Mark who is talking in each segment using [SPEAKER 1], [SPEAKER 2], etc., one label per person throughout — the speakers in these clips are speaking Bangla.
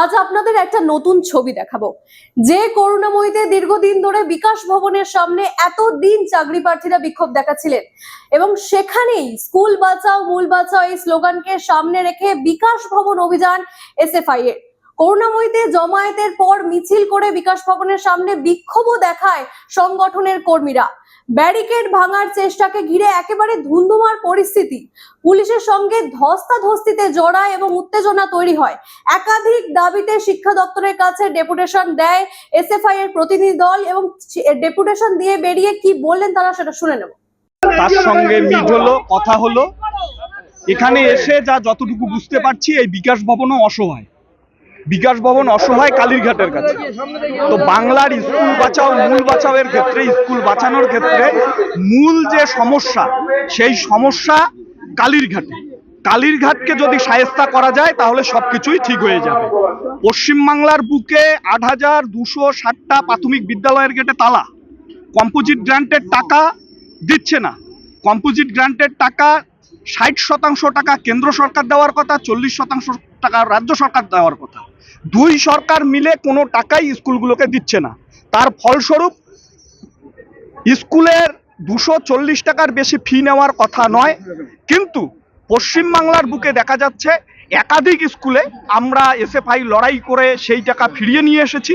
[SPEAKER 1] আজ আপনাদের একটা নতুন ছবি দেখাবো। যে করুণাময়ীতে দীর্ঘদিন ধরে বিকাশ ভবনের সামনে এত দিন চাকরি প্রার্থীরা বিক্ষোভ দেখাচ্ছিলেন এবং সেখানেই স্কুল বাঁচাও, মূল বাঁচাও এই স্লোগানকে সামনে রেখে বিকাশ ভবন অভিযান এসএফআই এর করুণাময়ীতে জমায়েতের পর মিছিল করে বিকাশ ভবনের সামনে বিক্ষোভও দেখায় সংগঠনের কর্মীরা। ব্যারিকেড ভাঙার চেষ্টাকে ঘিরে একেবারে ধুন্ধুমার পরিস্থিতি। পুলিশের সঙ্গে ধস্তাধস্তিতে জড়ায় এবং উত্তেজনা তৈরি হয়। একাধিক দাবিতে শিক্ষা দপ্তরের কাছে ডেপুটেশন দেয় এসএফআই এর প্রতিনিধি দল এবং ডেপুটেশন দিয়ে বেরিয়ে কি বললেন তারা সেটা শুনে নেব।
[SPEAKER 2] তার সঙ্গে মিট হলো, কথা হলো। এখানে এসে যা যতটুকু বুঝতে পারছি, এই বিকাশ ভবনও অসহায়। বিকাশ ভবন অসহায় কালীরঘাটের কাছে। তো বাংলার স্কুল বাঁচাও, মূল বাঁচাওয়ের ক্ষেত্রে, স্কুল বাঁচানোর ক্ষেত্রে মূল যে সমস্যা, সেই সমস্যা কালীরঘাটে। কালীরঘাটকে যদি সায়স্তা করা যায়, তাহলে সবকিছুই ঠিক হয়ে যাবে। পশ্চিমবাংলার বুকে আট হাজার দুশো ষাটটা প্রাথমিক বিদ্যালয়ের গেটে তালা। কম্পোজিট গ্রান্টের টাকা দিচ্ছে না। কম্পোজিট গ্রান্টের টাকা ষাট শতাংশ টাকা কেন্দ্র সরকার দেওয়ার কথা, চল্লিশ শতাংশ টাকা রাজ্য সরকার দেওয়ার কথা। দুই সরকার মিলে কোনো টাকাই স্কুলগুলোকে দিচ্ছে না। তার ফলস্বরূপ স্কুলের দুশো চল্লিশ টাকার বেশি ফি নেওয়ার কথা নয়, কিন্তু পশ্চিমবাংলার বুকে দেখা যাচ্ছে একাধিক স্কুলে আমরা এসএফআই লড়াই করে সেই টাকা ফিরিয়ে নিয়ে এসেছি।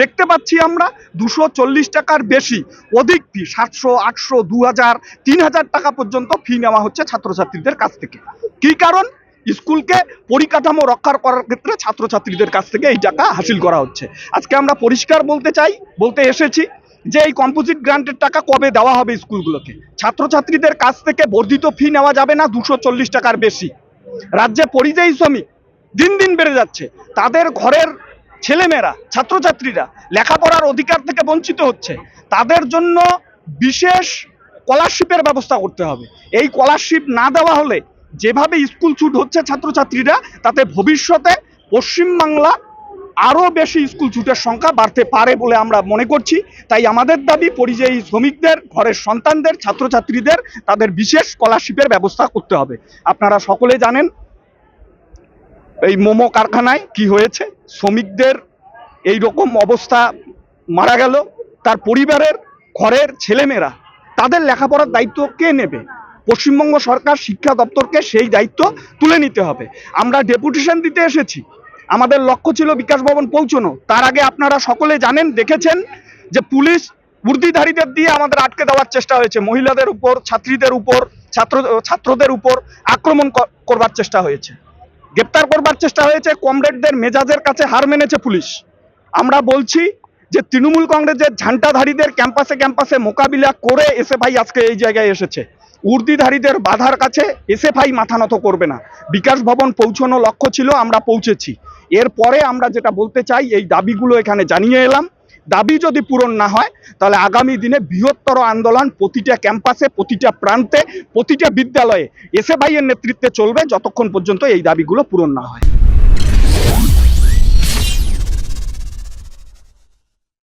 [SPEAKER 2] দেখতে পাচ্ছি আমরা দুশো চল্লিশ টাকার বেশি, অধিক ফি, সাতশো, আটশো দু হাজার টাকা পর্যন্ত ফি নেওয়া হচ্ছে ছাত্রছাত্রীদের কাছ থেকে। কি কারণ? স্কুলকে পরিকাঠামো রক্ষা করার ক্ষেত্রে ছাত্রছাত্রীদের কাছ থেকে এই টাকা হাসিল করা হচ্ছে। আজকে আমরা পরিষ্কার বলতে চাই, বলতে এসেছি যে এই কম্পোজিট গ্রান্টের টাকা কবে দেওয়া হবে স্কুলগুলোকে? ছাত্রছাত্রীদের কাছ থেকে বর্ধিত ফি নেওয়া যাবে না, দুশো চল্লিশ টাকার বেশি। রাজ্যে পরিযায়ী শ্রমিক দিন দিন বেড়ে যাচ্ছে। তাদের ঘরের ছেলেমেয়েরা, ছাত্রছাত্রীরা লেখাপড়ার অধিকার থেকে বঞ্চিত হচ্ছে। তাদের জন্য বিশেষ স্কলারশিপের ব্যবস্থা করতে হবে। এই স্কলারশিপ না দেওয়া হলে যেভাবে স্কুল ছুট হচ্ছে ছাত্রছাত্রীরা, তাতে ভবিষ্যতে পশ্চিমবাংলা আরও বেশি স্কুল ছুটের সংখ্যা বাড়তে পারে বলে আমরা মনে করছি। তাই আমাদের দাবি, পরিযায়ী শ্রমিকদের, ঘরের সন্তানদের, ছাত্রছাত্রীদের, তাদের বিশেষ স্কলারশিপের ব্যবস্থা করতে হবে। আপনারা সকলে জানেন, এই মোমো কারখানায় কি হয়েছে? শ্রমিকদের এই রকম অবস্থা মারা গেল। তার পরিবারের, ঘরের ছেলেমেয়েরা, তাদের লেখাপড়ার দায়িত্ব কে নেবে? পশ্চিমবঙ্গ সরকার শিক্ষা দপ্তরকে সেই দায়িত্ব তুলে নিতে হবে। আমরা ডেপুটেশন দিতে এসেছি। আমাদের লক্ষ্য ছিল বিকাশ ভবন পৌঁছানো। তার আগে আপনারা সকলে জানেন, দেখেছেন যে পুলিশ উর্দিধারীদের দিয়ে আমাদের আটকে দেওয়ার চেষ্টা হয়েছে। মহিলাদের উপর, ছাত্রীদের উপর, ছাত্র, ছাত্রদের উপর আক্রমণ করবার চেষ্টা হয়েছে। গ্রেপ্তার করবার চেষ্টা হয়েছে। কমরেডদের মেজাজের কাছে হার মেনেছে পুলিশ। আমরা বলছি যে তৃণমূল কংগ্রেসের ঝান্টাধারীদের ক্যাম্পাসে ক্যাম্পাসে মোকাবিলা করে এসে ভাই আজকে এই জায়গায় এসেছে। উর্দিধারীদের বাধার কাছে এসএফআই মাথা নত করবে না। বিকাশ ভবন পৌঁছানো লক্ষ্য ছিল, আমরা পৌঁছেছি। এরপরে আমরা যেটা বলতে চাই, এই দাবিগুলো এখানে জানিয়ে এলাম। দাবি যদি পূরণ না হয়, তাহলে আগামী দিনে বৃহত্তর আন্দোলন প্রতিটা ক্যাম্পাসে, প্রতিটা প্রান্তে, প্রতিটা বিদ্যালয়ে এসএফআই এর নেতৃত্বে চলবে, যতক্ষণ পর্যন্ত এই দাবিগুলো পূরণ না হয়।